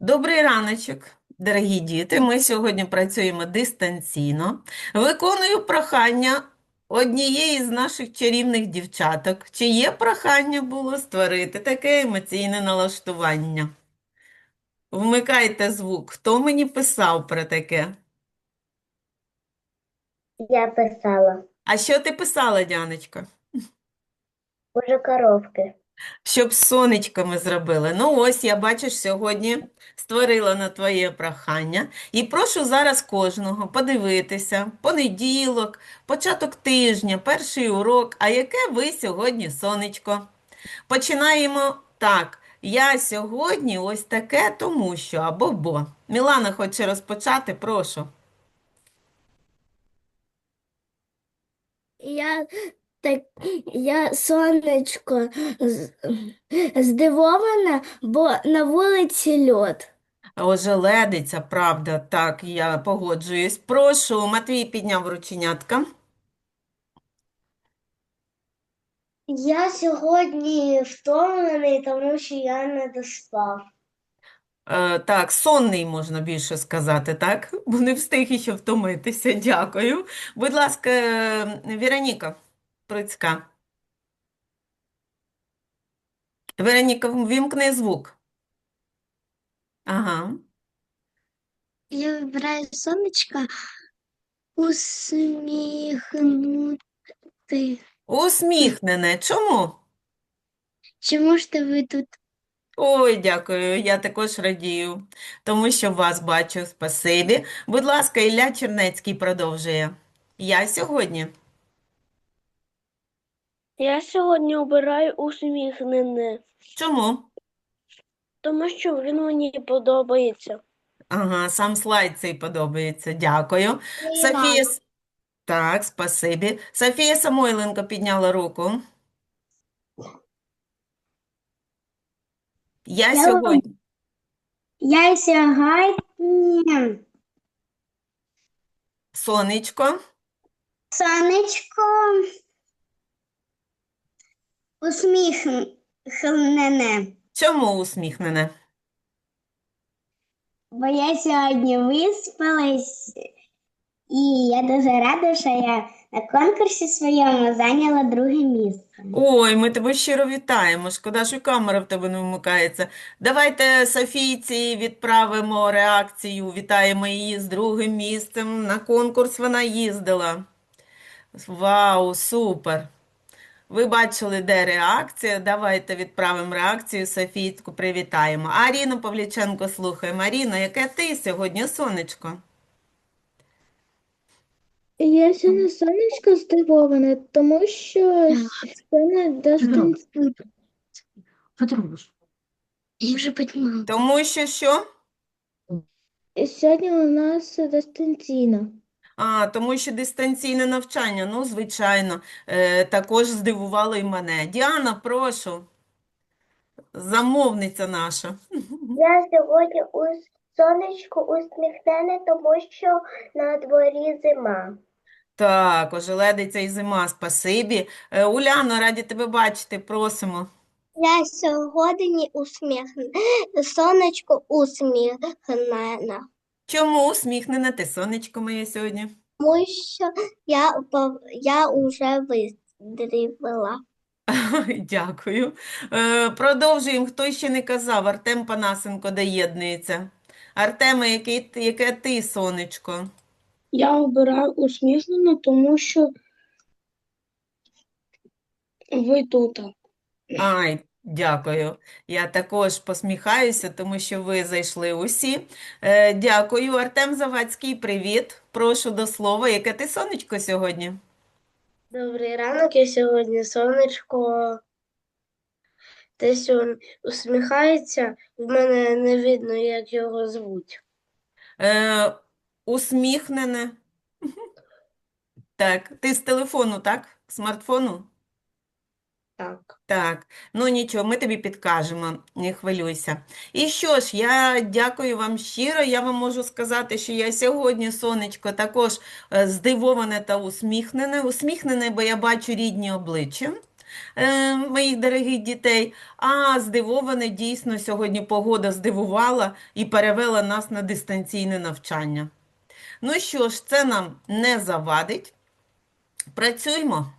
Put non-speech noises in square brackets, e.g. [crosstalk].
Добрий раночок, дорогі діти. Ми сьогодні працюємо дистанційно. Виконую прохання однієї з наших чарівних дівчаток. Чиє прохання було створити таке емоційне налаштування? Вмикайте звук. Хто мені писав про таке? Я писала. А що ти писала, Дяночко? Уже коровки. Щоб з сонечками зробили. Ну ось, я бачиш, сьогодні створила на твоє прохання. І прошу зараз кожного подивитися. Понеділок, початок тижня, перший урок. А яке ви сьогодні сонечко? Починаємо так. Я сьогодні ось таке, тому що або бо. Мілана хоче розпочати, прошу. Я так, я сонечко з- здивована, бо на вулиці льод. Ожеледиця, правда, так, я погоджуюсь. Прошу, Матвій підняв рученятка. Я сьогодні втомлений, тому що я не доспав. Е, так, сонний можна більше сказати, так? Бо не встиг ще втомитися. Дякую. Будь ласка, е, Вероніка Прицька. Вероніка, вімкни звук. Ага. Я вибираю сонечко усміхнути. Усміхнене. Чому? Чи можете ви тут? Ой, дякую. Я також радію, тому що вас бачу. Спасибі. Будь ласка, Ілля Чернецький продовжує. Я сьогодні. Я сьогодні обираю усміхнене, Чому? тому що він мені подобається. Ага, сам слайд цей подобається. Дякую. Софія, С- так, спасибі. Софія Самойленко підняла руку. Я Я сьогодні. Я сьогодні Сонечко. сонечко усміхнене, Чому усміхнене? бо я сьогодні виспалась, і я дуже рада, що я на конкурсі своєму зайняла друге місце. Ой, ми тебе щиро вітаємо. Шкода, що камера в тебе не вмикається. Давайте Софійці відправимо реакцію. Вітаємо її з другим місцем. На конкурс вона їздила. Вау, супер! Ви бачили, де реакція. Давайте відправимо реакцію. Софійську привітаємо. Аріну Павліченко слухаємо. Аріно, яке ти сьогодні сонечко? Я сьогодні сонечко здивоване, тому що сьогодні дистанційно. Подружь. Я вже піднімала. Тому що що? Сьогодні у нас дистанційно. А, тому що дистанційне навчання, ну, звичайно, е, також здивувало і мене. Діана, прошу, замовниця наша. Я сьогодні у сонечко усміхнене, тому що на дворі зима. Так, ожеледиця і зима, спасибі. Е, Уляно, раді тебе бачити, просимо. Я сьогодні усміхнена, сонечко усміхнена, Чому усміхнена ти, сонечко моє сьогодні? тому що я, пов- я вже вистрілила. [laughs] Дякую. Е, продовжуємо. Хто ще не казав? Артем Панасенко доєднується. Артеме, який, ти- яке ти, сонечко? Я обираю усміхнено, тому що ви тут. Ай, дякую. Я також посміхаюся, тому що ви зайшли усі. Е, дякую. Артем Завадський, привіт. Прошу до слова. Яке ти сонечко сьогодні? Добрий ранок, я сьогодні сонечко десь он усміхається, в мене не видно, як його звуть. Е, усміхнене. [laughs] Так, ти з телефону, так? Смартфону? Так. Так, ну нічого, ми тобі підкажемо, не хвилюйся. І що ж, я дякую вам щиро. Я вам можу сказати, що я сьогодні, сонечко, також е, здивоване та усміхнене. Усміхнене, бо я бачу рідні обличчя. е, моїх дорогих дітей, а здивоване дійсно сьогодні погода здивувала і перевела нас на дистанційне навчання. Ну що ж, це нам не завадить. Працюємо.